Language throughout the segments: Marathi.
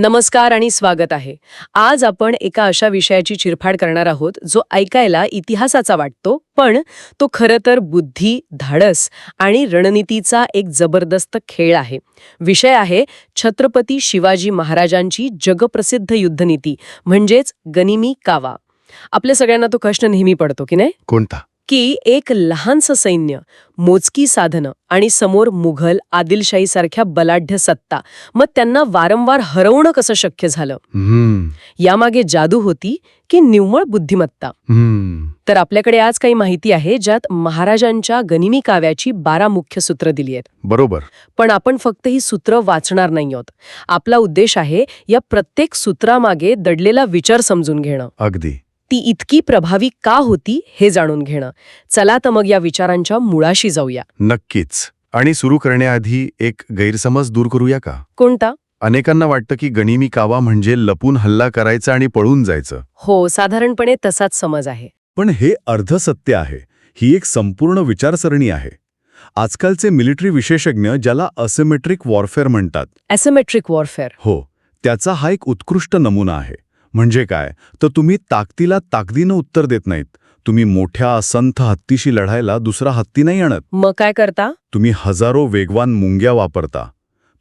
नमस्कार आणि स्वागत आहे. आज आपण एका अशा विषयाची चिरफाड करणार आहोत जो ऐकायला इतिहासाचा वाटतो पण तो खरं तर बुद्धी धाडस आणि रणनीतीचा एक जबरदस्त खेळ आहे. विषय आहे छत्रपती शिवाजी महाराजांची जगप्रसिद्ध युद्धनीती म्हणजेच गनिमी कावा. आपल्या सगळ्यांना तो कष्ट नेहमी पडतो की नाही? कोणता? की एक लहानसं सैन्य मोजकी साधनं आणि समोर मुघल आदिलशाहीसारख्या बलाढ्य सत्ता मग त्यांना वारंवार हरवणं कसं शक्य झालं? हम्म, यामागे जादू होती की निव्वळ बुद्धिमत्ता? हम्म. तर आपल्याकडे आज काही माहिती आहे ज्यात महाराजांच्या गनिमी काव्याची बारा मुख्य सूत्र दिली आहेत. बरोबर. पण आपण फक्त ही सूत्र वाचणार नाही आहोत. आपला उद्देश आहे या प्रत्येक सूत्रामागे दडलेला विचार समजून घेणं. अगदी. ती इतकी प्रभावी का होती हे जाणून घेणं. चला तर मग या विचारांच्या मुळाशी जाऊया. नक्कीच. आणि सुरू करण्याआधी एक गैरसमज दूर करूया का? कोणता? अनेकांना वाटतं की गनिमी कावा म्हणजे लपून हल्ला करायचा आणि पळून जायचं. हो साधारणपणे तसाच समज आहे. पण हे अर्धसत्य आहे. ही एक संपूर्ण विचारसरणी आहे. आजकालचे मिलिटरी विशेषज्ञ ज्याला असिमेट्रिक वॉरफेअर म्हणतात. Asymmetric warfare. हो त्याचा हा एक उत्कृष्ट नमुना आहे. म्हणजे काय? तर तुम्ही ताकदीला ताकदीनं उत्तर देत नाहीत. तुम्ही मोठ्या असंथ हत्तीशी लढायला दुसरा हत्ती नाही आणत. मग काय करता? तुम्ही हजारो वेगवान मुंग्या वापरता.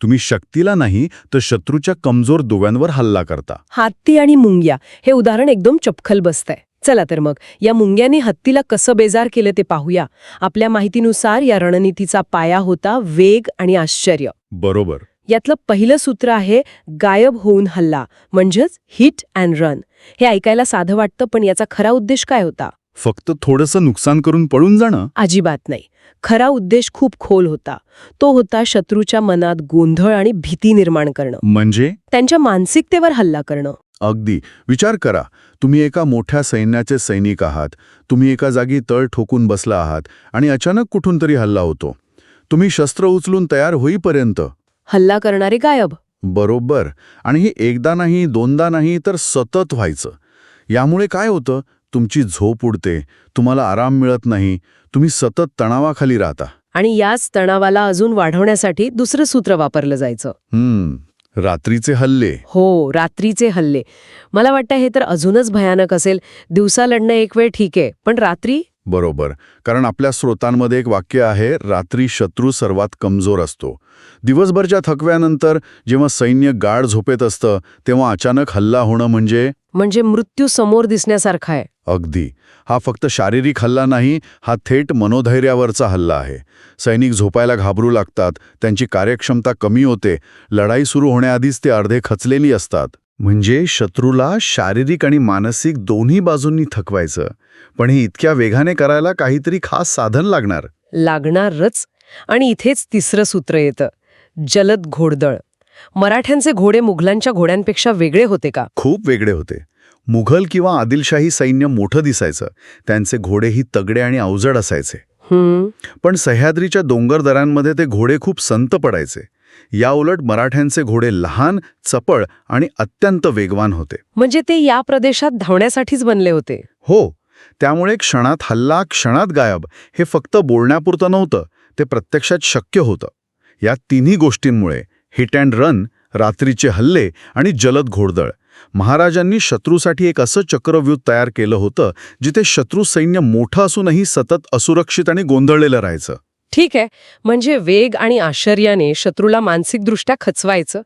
तुम्ही शक्तीला नाही तर शत्रूच्या कमजोर दुव्यांवर हल्ला करता. हत्ती आणि मुंग्या हे उदाहरण एकदम चपखल बसतंय. चला तर मग या मुंग्याने हत्तीला कसं बेजार केलं ते पाहूया. आपल्या माहितीनुसार या रणनीतीचा पाया होता वेग आणि आश्चर्य. बरोबर. यातलं पहिलं सूत्र आहे गायब होऊन हल्ला म्हणजेच हिट अँड रन हे ऐकायला साधं वाटतं पण याचा खरा उद्देश काय होता? फक्त थोडंसं नुकसान करून पळून जाणं? अजिबात नाही. खरा उद्देश खूप खोल होता. तो होता शत्रूच्या मनात गोंधळ आणि भीती निर्माण करणं. म्हणजे? त्यांच्या मानसिकतेवर हल्ला करणं. अगदी. विचार करा. तुम्ही एका मोठ्या सैन्याचे सैनिक आहात. तुम्ही एका जागी तळ ठोकून बसला आहात आणि अचानक कुठून तरी हल्ला होतो. तुम्ही शस्त्र उचलून तयार होईपर्यंत हल्ला करणारे गायब. बरोबर. आणि हे एकदा नाही दोनदा नाही तर सतत व्हायचं. यामुळे काय होतं? तुमची झोप उडते तुम्हाला आराम मिळत नाही तुम्ही सतत तणावाखाली राहता. आणि याच तणावाला अजून वाढवण्यासाठी दुसरं सूत्र वापरलं जायचं. हम्म रात्रीचे हल्ले. हो रात्रीचे हल्ले. मला वाटतं हे तर अजूनच भयानक असेल. दिवसा लढणं एक वेळ ठीक आहे पण रात्री? बरोबर. कारण आपल्या स्रोतांमध्ये एक वाक्य आहे रात्री शत्रू सर्वात कमजोर असतो. दिवसभरच्या थकव्यानंतर जेव्हा सैन्य गाढ झोपेत असतं तेव्हा अचानक हल्ला होणं म्हणजे? म्हणजे मृत्यू समोर दिसण्यासारखा आहे. अगदी. हा फक्त शारीरिक हल्ला नाही हा थेट मनोधैर्यावरचा हल्ला आहे. सैनिक झोपायला घाबरू लागतात त्यांची कार्यक्षमता कमी होते लढाई सुरू होण्याआधीच ते अर्धे खचलेली असतात. म्हणजे शत्रूला शारीरिक आणि मानसिक दोन्ही बाजूंनी थकवायचं. पण हे इतक्या वेगाने करायला काहीतरी खास साधन लागणार. लागणारच. आणि इथेच तिसरं सूत्र येतं. जलद घोडदळ. मराठ्यांचे घोडे मुघलांच्या घोड्यांपेक्षा वेगळे होते का? खूप वेगळे होते. मुघल किंवा आदिलशाही सैन्य मोठं दिसायचं. त्यांचे घोडेही तगडे आणि अवजड असायचे. पण सह्याद्रीच्या डोंगर दऱ्यांमध्ये ते घोडे खूप संत पडायचे. याउलट मराठ्यांचे घोडे लहान चपळ आणि अत्यंत वेगवान होते. म्हणजे ते या प्रदेशात धावण्यासाठीच बनले होते. हो त्यामुळे क्षणात हल्ला क्षणात गायब हे फक्त बोलण्यापुरतं नव्हतं ते प्रत्यक्षात शक्य होतं. या तिन्ही गोष्टींमुळे हिट अँड रन रात्रीचे हल्ले आणि जलद घोडदळ महाराजांनी शत्रूसाठी एक असं चक्रव्यूह तयार केलं होतं जिथे शत्रू सैन्य मोठं असूनही सतत असुरक्षित आणि गोंधळलेलं राहायचं. ठीक आहे. म्हणजे वेग आणि आश्चर्याने शत्रूला मानसिकदृष्ट्या खचवायचं.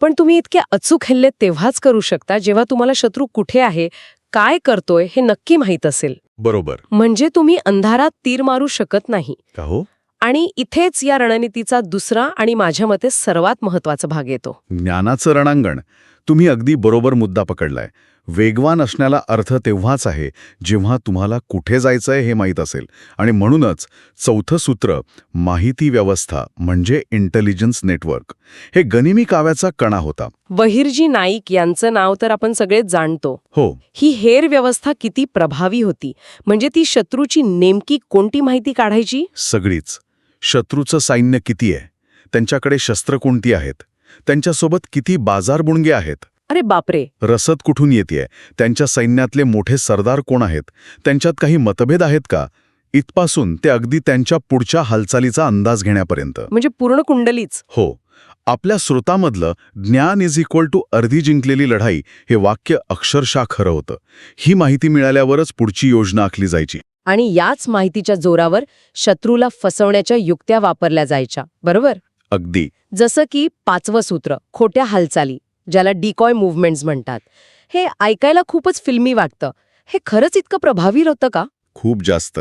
पण तुम्ही इतके अचूक हल्ले तेव्हाच करू शकता जेव्हा तुम्हाला शत्रू कुठे आहे काय करतोय हे नक्की माहीत असेल. बरोबर. म्हणजे तुम्ही अंधारात तीर मारू शकत नाही. का हो? आणि इथेच या रणनीतीचा दुसरा आणि माझ्या मते सर्वात महत्त्वाचा भाग येतो. ज्ञानाचं रणांगण. तुम्ही अगदी बरोबर मुद्दा पकडलाय. वेगवान असण्याला अर्थ तेव्हाच आहे जेव्हा तुम्हाला कुठे जायचंय हे माहीत असेल. आणि म्हणूनच चौथं सूत्र माहिती व्यवस्था म्हणजे इंटेलिजन्स नेटवर्क हे गनिमी काव्याचा कणा होता. वहीरजी नाईक यांचं नाव तर आपण सगळेच जाणतो. हो. ही हेर व्यवस्था किती प्रभावी होती? म्हणजे ती शत्रूची नेमकी कोणती माहिती काढायची? सगळीच. शत्रूचं सैन्य किती आहे? त्यांच्याकडे शस्त्र कोणती आहेत? त्यांच्यासोबत किती बाजारबुणगे आहेत? अरे बापरे. रसद कुठून येते त्यांच्या सैन्यातले मोठे सरदार कोण आहेत? त्यांच्यात काही मतभेद आहेत का? इथपासून ते अगदी त्यांच्या पुढच्या हालचालीचा अंदाज घेण्यापर्यंत. म्हणजे पूर्ण कुंडलीच. हो. आपल्या स्रोतामधलं ज्ञान इज इक्वल टू अर्धी जिंकलेली लढाई हे वाक्य अक्षरशः खरं होतं. ही माहिती मिळाल्यावरच पुढची योजना आखली जायची. आणि याच माहितीच्या जोरावर शत्रूला फसवण्याच्या युक्त्या वापरल्या जायच्या. बरोबर? अगदी. जसं की पाचवं सूत्र खोट्या हालचाली ज्याला डिकॉय मुव्हमेंट्स म्हणतात. हे ऐकायला खूपच फिल्मी वाटतं. हे खरंच इतकं प्रभावी होतं का? खूप जास्त.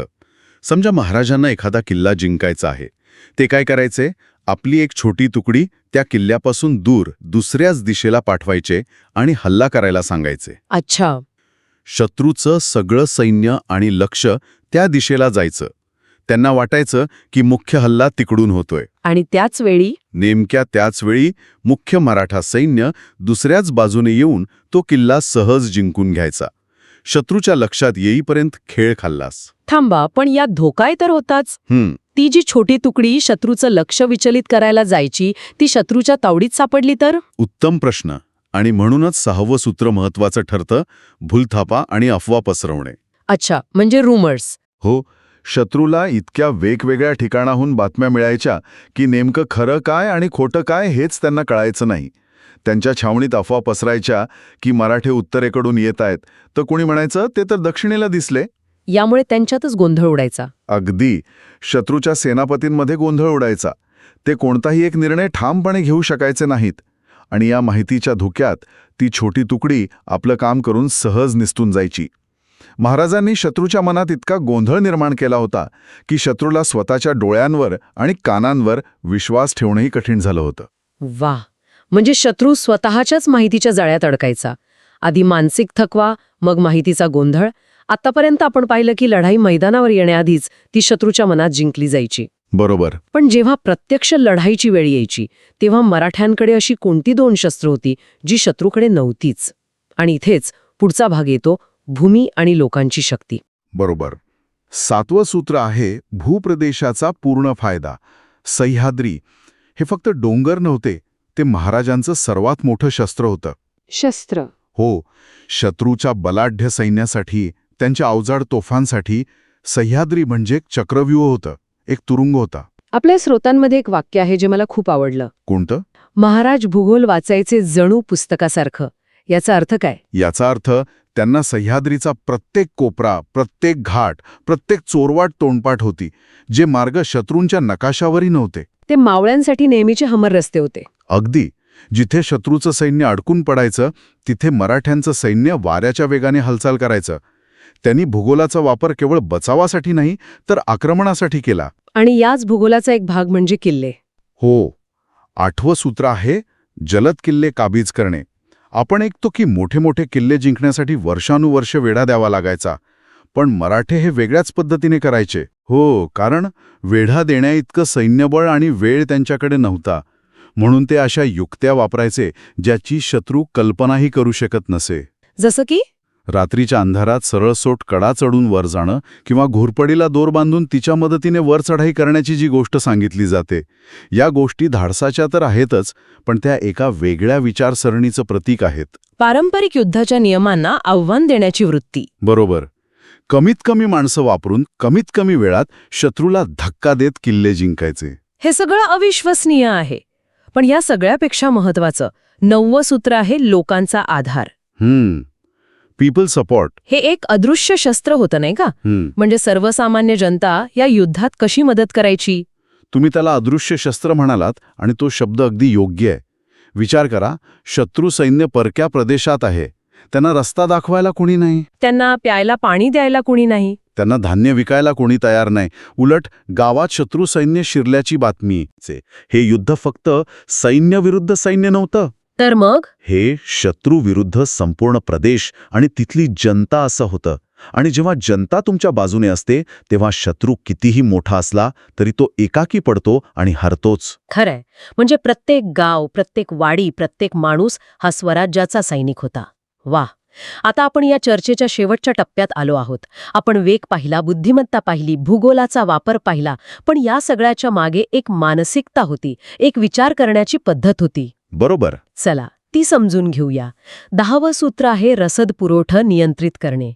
समजा महाराजांना एखादा किल्ला जिंकायचा आहे. ते काय करायचे? आपली एक छोटी तुकडी त्या किल्ल्यापासून दूर दुसऱ्याच दिशेला पाठवायचे आणि हल्ला करायला सांगायचे. अच्छा. शत्रूचं सगळं सैन्य आणि लक्ष त्या दिशेला जायचं. त्यांना वाटायचं की मुख्य हल्ला तिकडून होतोय. आणि त्याच वेळी नेमक्या त्याच वेळी मुख्य मराठा सैन्य दुसऱ्याच बाजूने येऊन तो किल्ला सहज जिंकून घ्यायचा. शत्रूच्या लक्षात येईपर्यंत खेळ खाल्लास. थांबा पण यात धोकाय तर होताच. हम्म. ती जी छोटी तुकडी शत्रूचं लक्ष विचलित करायला जायची ती शत्रूच्या तावडीत सापडली तर? उत्तम प्रश्न. आणि म्हणूनच सहावं सूत्र महत्वाचं ठरतं भूलथापा आणि अफवा पसरवणे. अच्छा म्हणजे रुमर्स हो शत्रूला इतक्या वेगवेगळ्या ठिकाणाहून बातम्या मिळायच्या की नेमकं खरं काय आणि खोटं काय हेच त्यांना कळायचं नाही. त्यांच्या छावणीत अफवा पसरायच्या की मराठे उत्तरेकडून येत आहेत. तर कोणी म्हणायचं? ते तर दक्षिणेला दिसले. यामुळे त्यांच्यातच गोंधळ उडायचा. अगदी. शत्रूच्या सेनापतींमध्ये गोंधळ उडायचा. ते कोणताही एक निर्णय ठामपणे घेऊ शकायचे नाहीत. आणि या माहितीच्या धोक्यात ती छोटी तुकडी आपलं काम करून सहज निसटून जायची. महाराजांनी शत्रूच्या मनात इतका गोंधळ निर्माण केला होता की शत्रूला स्वतःच्या डोळ्यांवर आणि कानांवर विश्वास ठेवणंही कठीण झालं होतं. वा म्हणजे शत्रू स्वतःच्याच माहितीच्या जाळ्यात अडकायचा. आधी मानसिक थकवा मग माहितीचा गोंधळ. आतापर्यंत आपण पाहिलं की लढाई मैदानावर येण्याआधीच ती शत्रूच्या मनात जिंकली जायची. बरोबर. पण जेव्हा प्रत्यक्ष लढाईची वेळ यायची तेव्हा मराठ्यांकडे अशी कोणती दोन शस्त्र होती जी शत्रूकडे नव्हतीच? आणि इथेच पुढचा भाग येतो भूमी आणि लोकांची शक्ती. बरोबर. सातवं सूत्र आहे भूप्रदेशाचा पूर्ण फायदा. सह्याद्री. हे फक्त डोंगर नव्हते ते महाराजांचं सर्वात मोठं शस्त्र होतं. शस्त्र. हो शत्रूच्या बलाढ्य सैन्यासाठी त्यांच्या अवजाड तोफांसाठी सह्याद्री म्हणजे एक चक्रव्यूह होतं एक तुरुंग होता. आपल्या स्रोतांमध्ये एक वाक्य आहे जे मला खूप आवडलं. कोणतं? महाराज भूगोल वाचायचे जणू पुस्तकासारखं. याचा अर्थ काय? याचा अर्थ त्यांना सह्याद्रीचा प्रत्येक कोपरा प्रत्येक घाट प्रत्येक चोरवाट तोंडपाठ होती जे मार्ग शत्रूंच्या नकाशावरही नव्हते. ते मावळ्यांसाठी नेहमीचे हमर रस्ते होते. अगदी. जिथे शत्रूचं सैन्य अडकून पडायचं तिथे मराठ्यांचं सैन्य वाऱ्याच्या वेगाने हालचाल करायचं. त्यांनी भूगोलाचा वापर केवळ बचावासाठी नाही तर आक्रमणासाठी केला. आणि याच भूगोलाचा एक भाग म्हणजे किल्ले. हो. आठवं सूत्र आहे जलद किल्ले काबीज करणे. आपण ऐकतो की मोठे मोठे किल्ले जिंकण्यासाठी वर्षानुवर्ष वेढा द्यावा लागायचा. पण मराठे हे वेगळ्याच पद्धतीने करायचे. हो कारण वेढा देण्याइतकं सैन्यबळ आणि वेळ त्यांच्याकडे नव्हता. म्हणून ते अशा युक्त्या वापरायचे ज्याची शत्रू कल्पनाही करू शकत नसे. जसं की? रात्रीच्या अंधारात सरळसोट कडा चढून वर जाणं किंवा घोरपडीला दोर बांधून तिच्या मदतीने वर चढाई करण्याची जी गोष्ट सांगितली जाते या गोष्टी धाडसाच्या तर आहेतच पण त्या एका वेगळ्या विचारसरणीचं प्रतीक आहेत. पारंपरिक युद्धाच्या नियमांना आव्हान देण्याची वृत्ती. बरोबर. कमीत कमी माणसं वापरून कमीत कमी वेळात शत्रूला धक्का देत किल्ले जिंकायचे. हे सगळं अविश्वसनीय आहे. पण या सगळ्यापेक्षा महत्वाचं नववं सूत्र आहे लोकांचा आधार. हम्म. पीपल सपोर्ट हे एक अदृश्य शस्त्र होतं नाही का? म्हणजे सर्वसामान्य जनता या युद्धात कशी मदत करायची? तुम्ही त्याला अदृश्य शस्त्र म्हणालात आणि तो शब्द अगदी योग्य आहे. विचार करा शत्रू सैन्य परक्या प्रदेशात आहे. त्यांना रस्ता दाखवायला कोणी नाही. त्यांना प्यायला पाणी द्यायला कुणी नाही. त्यांना धान्य विकायला कोणी तयार नाही. उलट गावात शत्रू सैन्य शिरल्याची बातमी हे युद्ध फक्त सैन्य विरुद्ध सैन्य नव्हतं. तर मग? हे शत्रू विरुद्ध संपूर्ण प्रदेश आणि तिथली जनता असं होतं. आणि जेव्हा जनता तुमच्या बाजूने असते तेव्हा शत्रू कितीही मोठा असला तरी तो एकाकी पडतो आणि हरतोच. खरंय. म्हणजे प्रत्येक गाव प्रत्येक वाडी प्रत्येक माणूस हा स्वराज्याचा सैनिक होता. वा आता आपण या चर्चेच्या शेवटच्या टप्प्यात आलो आहोत. आपण वेग पाहिला बुद्धिमत्ता पाहिली भूगोलाचा वापर पाहिला पण या सगळ्याच्या मागे एक मानसिकता होती एक विचार करण्याची पद्धत होती. बरोबर. चला ती समजून घेऊया. दहावं सूत्र आहे रसद पुरवठा नियंत्रित करणे.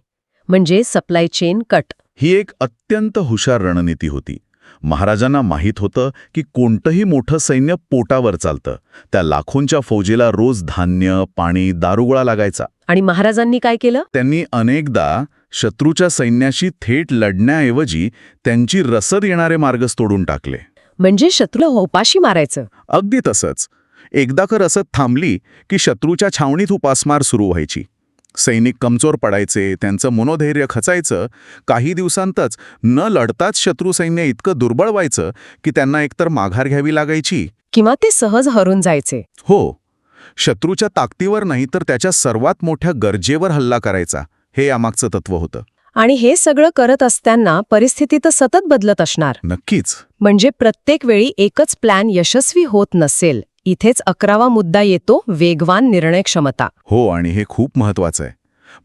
म्हणजे सप्लाय चेन कट ही एक अत्यंत हुशार रणनीती होती. महाराजांना माहीत होतं की कोणतंही मोठं सैन्य पोटावर चालतं. त्या लाखोंच्या फौजेला रोज धान्य पाणी दारुगोळा लागायचा. आणि महाराजांनी काय केलं? त्यांनी अनेकदा शत्रूच्या सैन्याशी थेट लढण्याऐवजी त्यांची रसद येणारे मार्गच तोडून टाकले. म्हणजे शत्रूला उपाशी मारायचं. अगदी तसंच. एकदा का रसद थांबली की शत्रूच्या छावणीत उपासमार सुरू व्हायची. सैनिक कमजोर पडायचे त्यांचं मनोधैर्य खचायचं काही दिवसांतच न लढताच शत्रू सैन्य इतकं दुर्बळ व्हायचं की त्यांना एकतर माघार घ्यावी लागायची. किंवा ते सहज हरून जायचे. हो शत्रूच्या ताकदीवर नाही तर त्याच्या सर्वात मोठ्या गरजेवर हल्ला करायचा हे यामागचं तत्व होतं. आणि हे सगळं करत असताना परिस्थिती तर सतत बदलत असणार. नक्कीच. म्हणजे प्रत्येक वेळी एकच प्लॅन यशस्वी होत नसेल. इथेच अकरावा मुद्दा येतो वेगवान निर्णय क्षमता हो आणि हे खूप महत्वाचं आहे.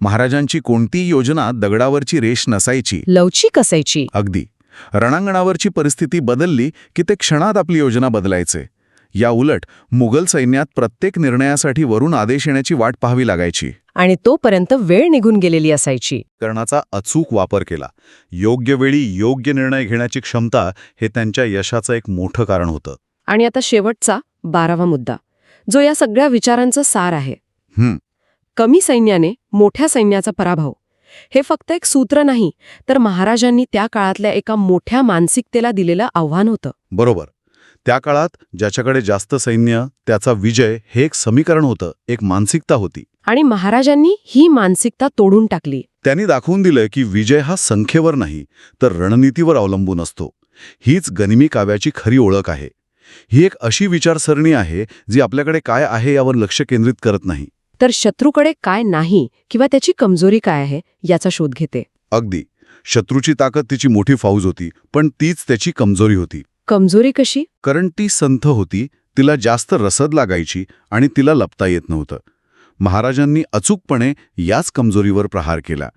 महाराजांची कोणतीही योजना दगडावरची रेष नसायची. लवचिक असायची. अगदी. रणांगणावरची परिस्थिती बदलली की ते क्षणात आपली योजना बदलायचे. या उलट मुघल सैन्यात प्रत्येक निर्णयासाठी वरून आदेश येण्याची वाट पाहावी लागायची. आणि तोपर्यंत वेळ निघून गेलेली असायची. करणाचा अचूक वापर केला. योग्य वेळी योग्य निर्णय घेण्याची क्षमता हे त्यांच्या यशाचं एक मोठं कारण होतं. आणि आता शेवटचा बारावा मुद्दा. जो या सगळ्या विचारांचा सार आहे. कमी सैन्याने मोठ्या सैन्याचा पराभव. हे फक्त एक सूत्र नाही तर महाराजांनी त्या काळातल्या एका मोठ्या मानसिकतेला दिलेलं आव्हान होतं. बरोबर. त्या काळात ज्याच्याकडे जास्त सैन्य त्याचा विजय हे एक समीकरण होतं एक मानसिकता होती. आणि महाराजांनी ही मानसिकता तोडून टाकली. त्यांनी दाखवून दिलं की विजय हा संख्येवर नाही तर रणनीतीवर अवलंबून असतो. हीच गनिमी काव्याची खरी ओळख आहे. ही एक अशी विचारसरणी आहे जी आपल्याकडे काय आहे यावर लक्ष केंद्रित करत नाही. तर शत्रूकडे काय नाही किंवा त्याची कमजोरी काय आहे याचा शोध घेते. अगदी. शत्रूची ताकद तिची मोठी फौज होती पण तीच त्याची कमजोरी होती. कमजोरी कशी? कारण ती संथ होती तिला जास्त रसद लागायची आणि तिला लपता येत नव्हतं. महाराजांनी अचूकपणे याच कमजोरीवर प्रहार केला.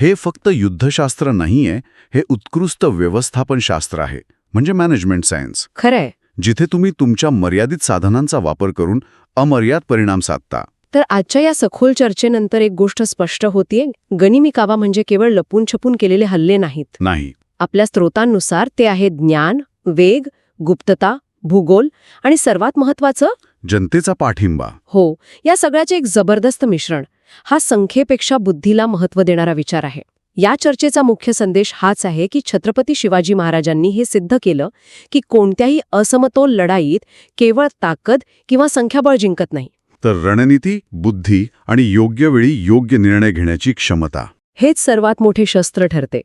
हे फक्त युद्धशास्त्र नाहीये हे उत्कृष्ट व्यवस्थापनशास्त्र आहे म्हणजे मॅनेजमेंट सायन्स खरंय. जिथे तुम्ही तुमच्या मर्यादित साधनांचा वापर करून अमर्याद परिणाम साधता. तर आजच्या या सखोल चर्चेनंतर एक गोष्ट स्पष्ट होतीये. गनिमी कावा म्हणजे केवळ लपून छपून केलेले हल्ले नाहीत. नाही. आपल्या स्त्रोतांनुसार ते आहे ज्ञान वेग गुप्तता भूगोल आणि सर्वात महत्वाचं जनतेचा पाठिंबा. हो या सगळ्याचे एक जबरदस्त मिश्रण. हा संख्येपेक्षा बुद्धीला महत्त्व देणारा विचार आहे. या चर्चेचा मुख्य संदेश हाच आहे की छत्रपती शिवाजी महाराजांनी हे सिद्ध केलं की कोणत्याही असमतोल लढाईत केवळ ताकद किंवा संख्याबळ जिंकत नाही. तर रणनीती बुद्धी आणि योग्य वेळी योग्य निर्णय घेण्याची क्षमता. हेच सर्वात मोठे शस्त्र ठरते.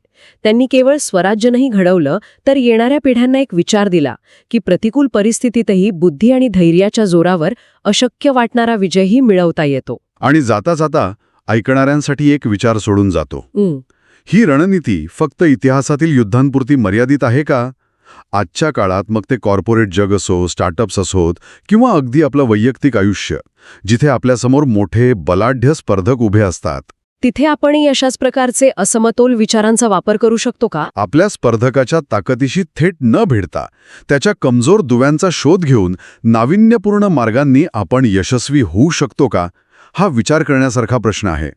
त्यांनी केवळ स्वराज्य नाही घडवलं तर येणाऱ्या पिढ्यांना एक विचार दिला की प्रतिकूल परिस्थितीतही बुद्धी आणि धैर्याच्या जोरावर अशक्य वाटणारा विजयही मिळवता येतो. आणि जाता जाता ऐकणाऱ्यांसाठी एक विचार सोडून जातो. ही रणनीती फक्त इतिहासातील युद्धांपुरती मर्यादित आहे का? आजच्या काळात मग ते कॉर्पोरेट जग असो स्टार्टअप्स असोत किंवा अगदी आपलं वैयक्तिक आयुष्य जिथे आपल्यासमोर मोठे बलाढ्य स्पर्धक उभे असतात. तिथे आपणही अशाच प्रकारचे असमतोल विचारांचा वापर करू शकतो का? आपल्या स्पर्धकाच्या ताकदीशी थेट न भिडता त्याच्या कमजोर दुव्यांचा शोध घेऊन नाविन्यपूर्ण मार्गांनी आपण यशस्वी होऊ शकतो का? हा विचार करण्यासारखा प्रश्न आहे.